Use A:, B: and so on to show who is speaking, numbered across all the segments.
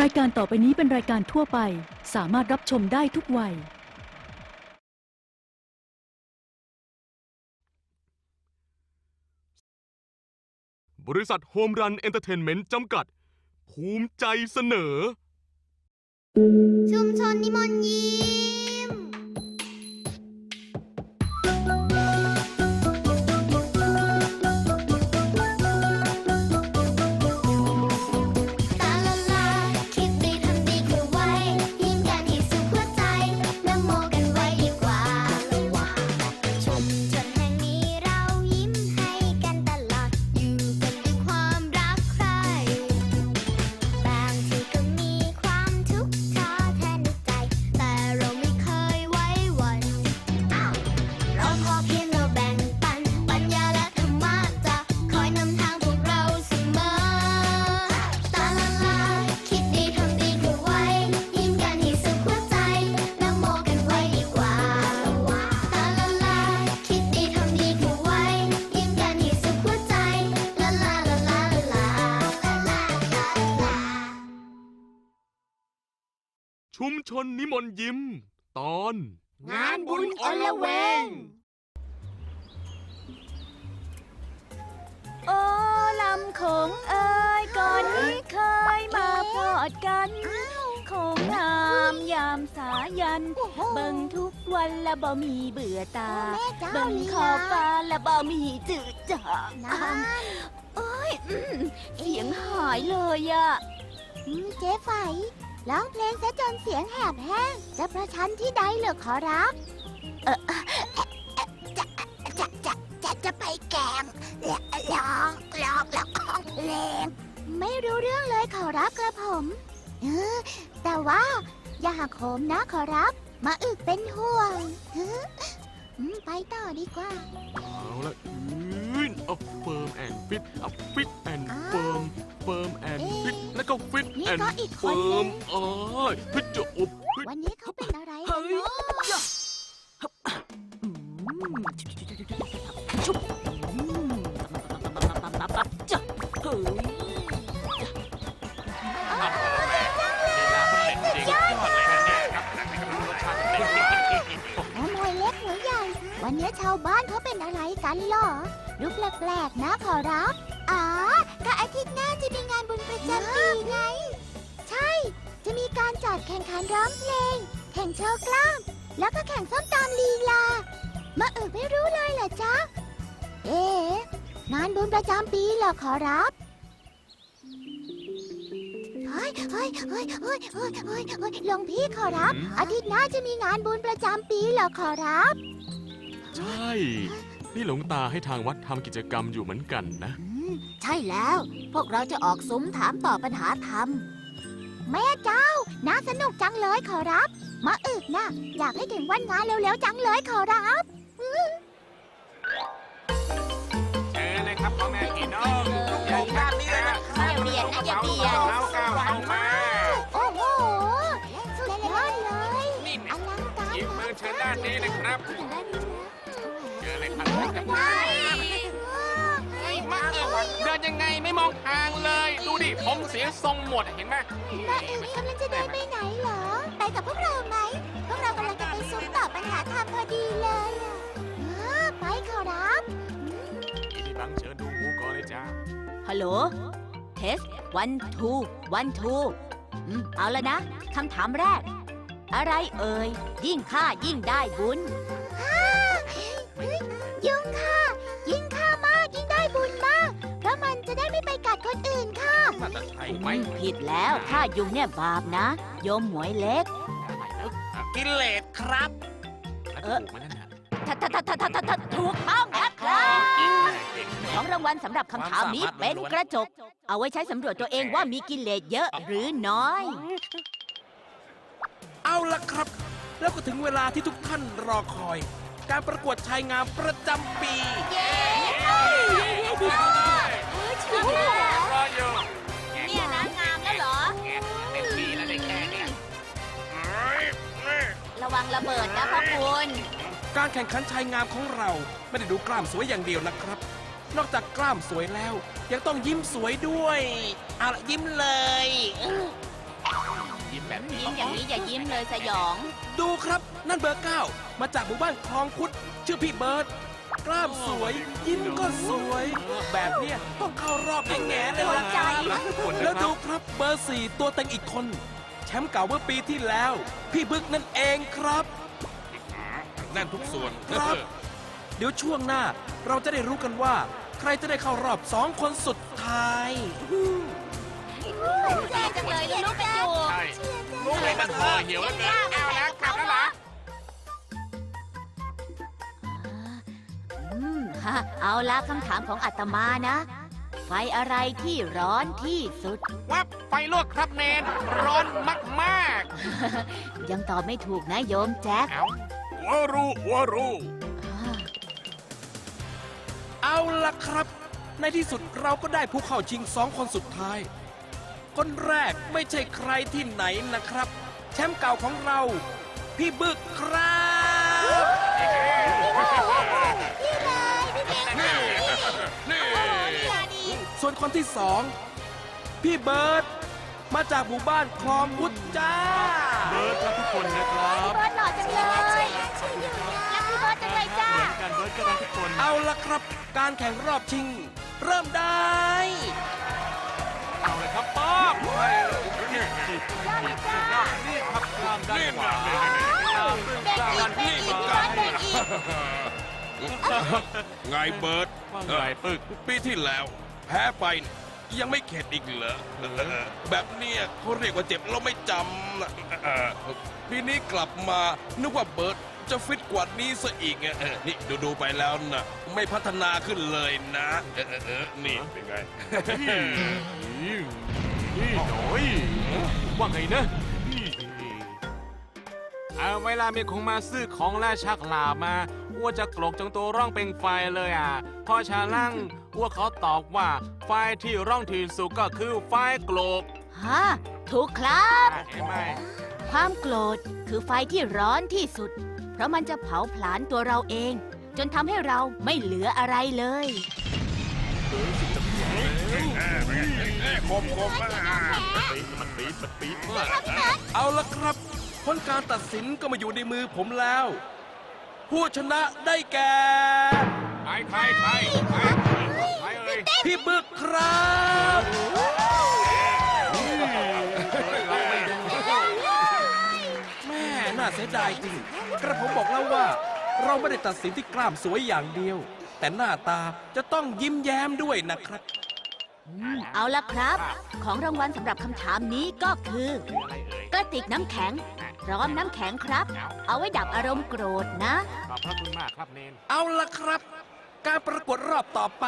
A: รายการต่อไปนี้เป็นรายการทั่วไป สามารถรับชมได้ทุกวัย
B: บริษัทโฮมรันเอนเตอร์เทนเมนต์จำกัด ภูมิใจเสนอ
C: ชุมชนนิมนต์ยิ้ม ชุมชนนิมนต์ยิ้ม ตอน งานบุญอลละเวง
A: โอ้ลำของเอ้ยก่อนนี้เคยมาพอดกันคงงามยามสายันเบิ่งทุกวันและบ่มีเบื่อตา
C: แม่เจ้า
A: เบิ่ง
C: ลี
A: ขอบ
C: ลา
A: ฟ้าและบ่มีจืดจาง
C: นั่น
A: โอ้ยอืมเสียงหายเลยอะ
C: อืมเจ๊ไฝ ร้องเพลงซะจนเสียงแหบแห้ง จะประชันที่ใดเหรอขอรับเออจะจะจะจะจะไปแกงร้องร้องร้องเพลง ไม่รู้เรื่องเลยขอรับกระผมเออแต่ว่าอย่าหักโหมนะขอรับ มาอึกเป็นห่วงเอออืมไปต่อดีกว่า
B: เอาละอืนเอาเฟิร์มแอนฟิตเอาฟิตแอน
C: อ้า
B: นี่แอน
C: ก็อีกคน
B: เฟิร์ม
C: นึง
B: อ๋อฟิตจะอบฟิต
C: วันนี้เขาเป็นอะไรกันเนาะ
A: ชุบอืมจ้ะเฮ้ย
C: โอ้มวยเล็กหัวใหญ่ วันนี้ชาวบ้านเขาเป็นอะไรกันเหรอรูปแปลกๆนะขอรับ อ๋อ ก็อาทิตย์หน้าจะมีงานบุญประจำปีไงใช่จะมี การจัดแข่งขันร้องเพลง แข่งโชว์กล้าม แล้วก็แข่งส้มตำลีลา มาเอิบไม่รู้เลยเหรอจ๊ะ เอ๊ะงานบุญประจำปีเหรอขอรับเฮ้ยเฮ้ยเฮ้ยเฮ้ยเฮ้ยเฮ้ยเฮ้ยหลวงพี่ขอรับอาทิตย์หน้าจะมีงานบุญประจำปีเหรอขอรับ
B: ใช่ นี่หลวงตาให้ทางวัดทำกิจกรรมอยู่เหมือนกันนะ
C: ใช่แล้ว พวกเราจะออกซุ้มถามตอบปัญหาธรรม แม่เจ้า น่าสนุกจังเลยขอรับ มาอึกนะอยากให้ถึงวันงานเร็วๆจังเลยขอรับ
D: เชิญเลยครับพ่อแม่พี่น้องอย่าด้านนี้เลยนะ
C: อย่าเบียดนะอย่าเบียด
D: เอาก้าวเข้ามา
C: โอ้โห สุดยอดเลย
D: นี่
C: อลังการ
D: หยิบมือเชิญด้านนี้เลยครับ เชิญเลยครับ
C: ไม่
D: ผมเสียทรงหมดเห็นไหม
C: แม่อึกกำลังจะเดินไปไหนเหรอ ไปกับพวกเราไหม พวกเรากำลังจะไปซุ้มตอบปัญหาธรรมพอดีเลยอะเออไปขอรับ
D: พี่บังเชิญดูหมูก่อนเลยจ้า
A: ฮัลโหล เทสวันทูวันทูเอาแล้วนะ คำถามแรก อะไรเอ่ย ยิ่งฆ่ายิ่งได้บุญ
C: ยุงค่ะ ได้ไม่ไปกัดคนอื่นค่ะ
D: น่าจะใช่ไหม
A: ไม่ผิดแล้วฆ่ายุงเนี่ยบาปนะ โยมหมวยเล็ก
D: กิเลสครับ
A: เออ
D: ถูกไหมนั่นน่ะ
A: ทัดทัดทัดทัดทัดทัดถูกต้องนะครับ
D: เก่งมากเก่ง
A: ของรางวัลสำหรับคำถามนี้เป็นกระจก เอาไว้ใช้สำรวจตัวเองว่ามีกิเลสเยอะหรือน้อย
E: เอาละครับ แล้วก็ถึงเวลาที่ทุกท่านรอคอย การประกวดชายงามประจำปี
D: รออยู่
A: เนี่ยนะงามแล้วเหรอ
D: เต็มที่แล้วได้แค่เนี้ย
A: ระวังระเบิดนะพ่อคุณ
E: การแข่งขันชายงามของเราไม่ได้ดูกล้ามสวยอย่างเดียวนะครับ นอกจากกล้ามสวยแล้ว ยังต้องยิ้มสวยด้วยเอาละยิ้มเลย
D: ยิ้มแบบนี้
A: ยิ้มอย่างนี้อย่ายิ้มเลยสยอง
E: ดูครับนั่นเบอร์เก้ามาจากหมู่บ้านคลองคุด ชื่อพี่เบิร์ด กล้ามสวย ยิ้มก็สวย แบบเนี้ยต้องเข้ารอบแง่ๆเลยล่ะครับ
B: รักทุกคนนะ
E: แล้ว
B: ครั
E: ดู
B: บ
E: ครับเบอร์สี่ตัวเต็งอีกคน แชมป์เก่าเมื่อปีที่แล้ว พี่บึกนั่นเองครับ
F: แน่นทุกส่วน
E: ครับ เดี๋ยวช่วงหน้าเราจะได้รู้กันว่า ใครจะได้เข้ารอบสองคนสุดท้าย
A: แจ้จังเลยลูกๆกันอยู่
D: ใช่ลูกเลยมันคอเหี่ยวแล้วเกิน
A: เอาละคำถามของอาตมานะ ไฟอะไรที่ร้อนที่สุด
D: วับไฟลวกครับเนน ร้อนมาก
A: ยังตอบไม่ถูกนะโยมแจ็ค
D: ๆ เอา
F: หัวรู้หัวรู้
A: อ่า
E: เอาละครับ ในที่สุดเราก็ได้ผู้เข้าชิงสองคนสุดท้าย คนแรกไม่ใช่ใครที่ไหนนะครับ แชมป์เก่าของเรา พี่บึกครับ ส่วนคนที่สองพี่เบิร์ดมาจากหมู่บ้านคลองวุฒจ้า
B: เบิร์ดรักทุกคนนะครับ
A: เบิร์ดหล่อจังเลยรักพี่เบิร์ดจังเลยจ้า
B: เหมือนกันเบิร์ดก็รักทุกคน
E: เอาละครับการแข่งรอบชิง เริ่มได้
B: เอาเลยครับป้าบไปนี่นี่นี่ครับกล้ามด้านขวากล้ามซึ่งกล้ามด้านนี้มา
F: ไงเบิร์ด
B: ว่าไงปึก
F: ปีที่แล้ว แพ้ไปเนี่ยยังไม่เข็ดอีกเหรอเออแบบเนี้ยเขาเรียกว่าเจ็บเราไม่จำนะเออปีนี้กลับมานึกว่าเบิร์ดจะฟิตกว่านี้ซะอีกไงเออนี่ดูดูๆไปแล้วนะไม่พัฒนาขึ้นเลยนะเออเออเออนี่เป็นไง
B: นี่นี่หน่อยว่าไงนะนี่
D: เอาเวลามีคงมาซื้อของและชักลาบมาอ้วจะกลกจงตัวร่องเป็นไฟเลยอะพอชาลั่งอ้วเขาตอบว่าไฟที่ร่องที่สุดก็คือไฟโกลก
A: ฮะถูกครับ
D: เห็นไหม
A: ความโกรธคือไฟที่ร้อนที่สุด เพราะมันจะเผาผลาญตัวเราเอง จนทำให้เราไม่เหลืออะไรเลย
F: คมคมๆอะ
B: ปี๊ดมันปี๊ดมันปี๊ดมาก
E: เอาละครับ ผลการตัดสินก็มาอยู่ในมือผมแล้ว ผู้ชนะได้แก่
D: ใครใครใครใครใครเอ่ย
E: พี่บึกครับแม่น่าเสียดายจริง กระผมบอกแล้วว่า เราไม่ได้ตัดสินที่กล้ามสวยอย่างเดียว แต่หน้าตาจะต้องยิ้มแย้มด้วยนะครับ
A: เอาละครับ ของรางวัลสำหรับคำถามนี้ก็คือ
D: อะไรเอ่ย
A: กระติกน้ำแข็ง พร้อมน้ำแข็งครับ เอาไว้ดับอารมณ์โกรธนะ
D: ขอบพระคุณมากครับเนน
E: เอาละครับ การประกวดรอบต่อไป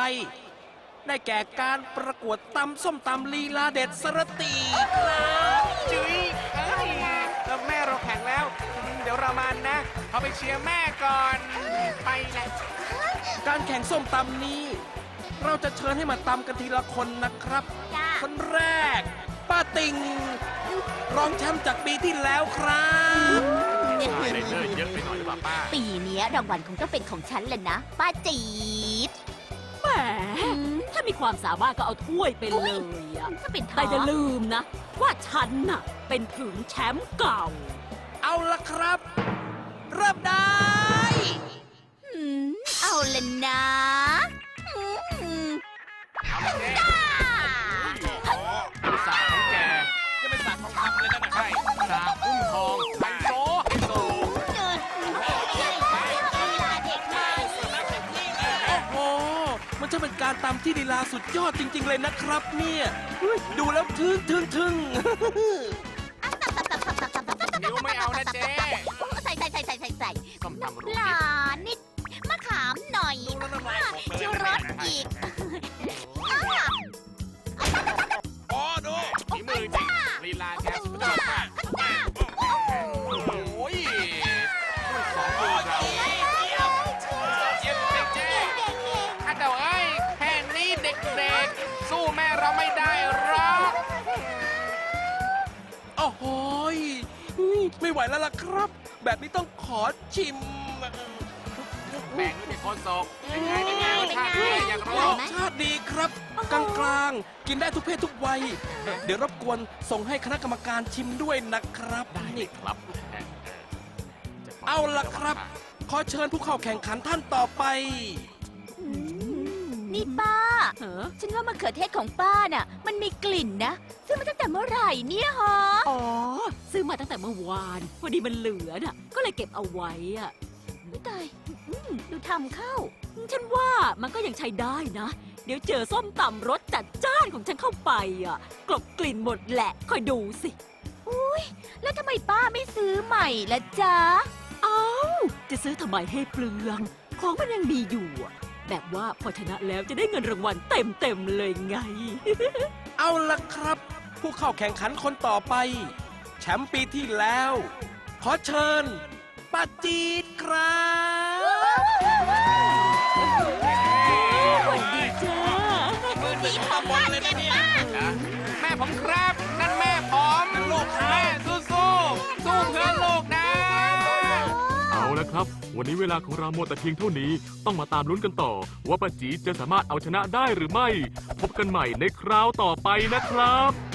E: ได้แก่การประกวดตำส้มตำลีลาเด็ดสรตีครับ
D: จุ๊ยเอ้ยแล้วแม่เราแข่งแล้ว เดี๋ยวเรามานะ เขาไปเชียร์แม่ก่อน ไปเลย
E: การแข่งส้มตำนี้ เราจะเชิญให้มาตำกันทีละคนนะครับ
A: จ้า
E: คนแรกป้า ติงรองแชมป์จากปีที่แล้วครับ
B: ได้เลยเยอะไปหน่อยหรือเปล่าป้า
A: ปีเนี้ยรางวัลคงต้องเป็นของฉันแหละนะ ป้าจีด
G: แหมถ้ามีความสามารถก็เอาถ้วยไปเลยอะ
A: ถ้าเป็นทอ
G: แต่อย่าลืมนะ ว่าฉันน่ะเป็นถึงแชมป์เก่า
E: เอาละครับ
A: ลี
D: ลา
F: สุ
E: ดยอดจริง ๆ เลยนะครับ เนี่ยอุ๊ยดูแล้วทึ่งทึ่งทึ่ง
D: นิ้วไม่เอานะเจ๊
A: ใส่ใส่ใส่ใส่ใส่ใส่
D: ส้มตำรู
A: ปลานิดมะขามหน่อยชิวรสอีก
F: อ๋อดู
D: ฝีมือจริงลีลาแกสุดยอดมาก ไม่ไห
E: วแล้วล่ะครับ แบบนี้ต้องขอชิม
D: แบ่งไม่ใช่คนศกเป็นไงเป็นไงรสชาติเป็นไงอยาก
C: อ
D: รู้
C: ร่อยไหม
E: ชาติดีครับกลางกลางๆกินได้ทุกเพศทุกวัย เดี๋ยวรบกวนส่งให้คณะกรรมการชิมด้วยนะครับนี่
D: ครับ
E: เอาล่ะครับ ขอเชิญผู้เข้าแข่งขันท่านต่อไป
A: นี่ป้า
G: เหรอ
A: ฉันว่ามะเขือเทศของป้าน่ะ มันมีกลิ่นนะ ซื้อมาตั้งแต่เมื่อไหร่เนี่ยฮะ
G: อ๋อ ซื้อมาตั้งแต่เมื่อวาน พอดีมันเหลือน่ะ ก็เลยเก็บเอาไว้อะ
A: ไม่ตายอืมดูทำเข้า
G: ฉันว่ามันก็ยังใช้ได้นะ เดี๋ยวเจอส้มตำรสจัดจ้านของฉันเข้าไปอะ กลบกลิ่นหมดแหละ คอยดูสิ
A: แล้วทำไมป้าไม่ซื้อใหม่ล่ะจ๊ะ
G: เอ้า จะซื้อทำไมให้เปลือง ของมันยังมีอยู่อะ แบบว่าพอชนะแล้วจะได้เงินรางวัลเต็มเต็มๆเลยไง
E: เอาล่ะครับ ผู้เข้าแข่งขันคนต่อไป แชมป์ปีที่แล้ว ขอเชิญป้าจีดครับ
G: สวัสดีจ้า
F: มือหนึ่งตำบลเลยนะเนี่ย
D: แม่ผมครับ แล้
H: วครับ วันนี้เวลาของเราหมดแต่เพียงเท่านี้ ต้องมาตามลุ้นกันต่อ ว่าป้าจีจะสามารถเอาชนะได้หรือไม่ พบกันใหม่ในคราวต่อไปนะครับ